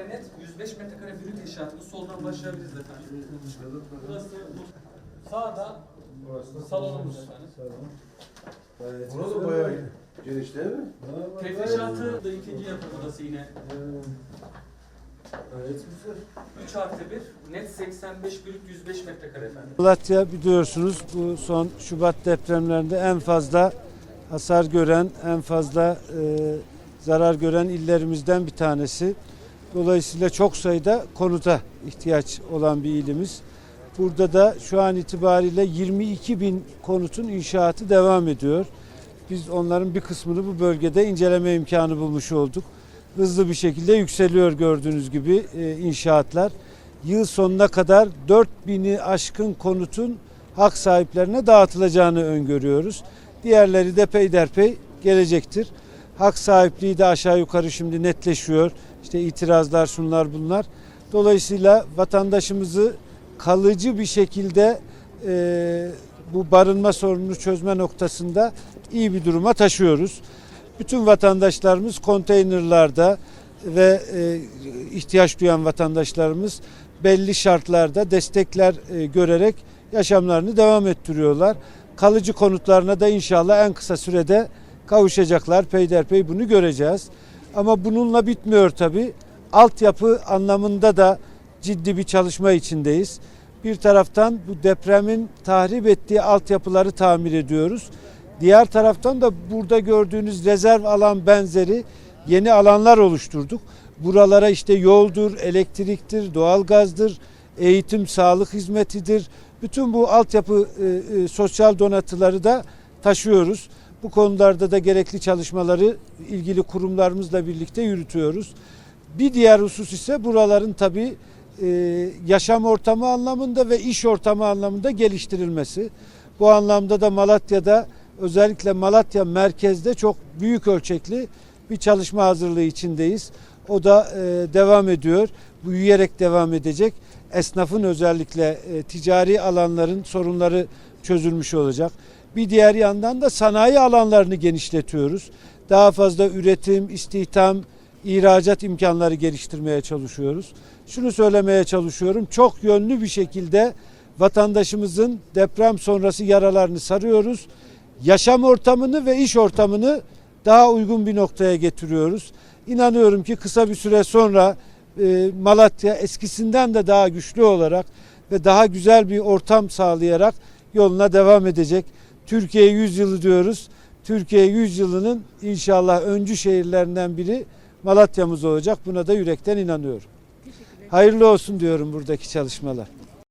Net 105 metrekare brüt inşaatı. Soldan başlayabiliriz efendim. Burası bu- sağda salonumuz efendim. Burada da bayağı geniş değil mi? Tefrişatı da ikinci yatak odası yine. Gayet güzel. 3 artı 1. Net 85 brüt 105 metrekare efendim. Malatya biliyorsunuz bu son Şubat depremlerinde en fazla hasar gören, en fazla e, zarar gören illerimizden bir tanesi. Dolayısıyla çok sayıda konuta ihtiyaç olan bir ilimiz. Burada da şu an itibariyle 22 bin konutun inşaatı devam ediyor. Biz onların bir kısmını bu bölgede inceleme imkanı bulmuş olduk. Hızlı bir şekilde yükseliyor gördüğünüz gibi e, inşaatlar. Yıl sonuna kadar 4000'i aşkın konutun hak sahiplerine dağıtılacağını öngörüyoruz. Diğerleri de peyderpey gelecektir. Hak sahipliği de aşağı yukarı şimdi netleşiyor. İşte itirazlar şunlar bunlar. Dolayısıyla vatandaşımızı kalıcı bir şekilde e, bu barınma sorununu çözme noktasında iyi bir duruma taşıyoruz. Bütün vatandaşlarımız konteynerlarda ve e, ihtiyaç duyan vatandaşlarımız belli şartlarda destekler e, görerek yaşamlarını devam ettiriyorlar. Kalıcı konutlarına da inşallah en kısa sürede kavuşacaklar. Peyderpey bunu göreceğiz. Ama bununla bitmiyor tabii. Altyapı anlamında da ciddi bir çalışma içindeyiz. Bir taraftan bu depremin tahrip ettiği altyapıları tamir ediyoruz. Diğer taraftan da burada gördüğünüz rezerv alan benzeri yeni alanlar oluşturduk. Buralara işte yoldur, elektriktir, doğalgazdır, eğitim, sağlık hizmetidir. Bütün bu altyapı e, e, sosyal donatıları da taşıyoruz. Bu konularda da gerekli çalışmaları ilgili kurumlarımızla birlikte yürütüyoruz. Bir diğer husus ise buraların tabii e, yaşam ortamı anlamında ve iş ortamı anlamında geliştirilmesi. Bu anlamda da Malatya'da özellikle Malatya merkezde çok büyük ölçekli bir çalışma hazırlığı içindeyiz. O da e, devam ediyor. Büyüyerek devam edecek. Esnafın özellikle e, ticari alanların sorunları çözülmüş olacak. Bir diğer yandan da sanayi alanlarını genişletiyoruz. Daha fazla üretim, istihdam, ihracat imkanları geliştirmeye çalışıyoruz. Şunu söylemeye çalışıyorum. Çok yönlü bir şekilde vatandaşımızın deprem sonrası yaralarını sarıyoruz. Yaşam ortamını ve iş ortamını daha uygun bir noktaya getiriyoruz. İnanıyorum ki kısa bir süre sonra e, Malatya eskisinden de daha güçlü olarak ve daha güzel bir ortam sağlayarak yoluna devam edecek. Türkiye 100 yılı diyoruz. Türkiye 100 yılının inşallah öncü şehirlerinden biri Malatya'mız olacak. Buna da yürekten inanıyorum. Hayırlı olsun diyorum buradaki çalışmalar.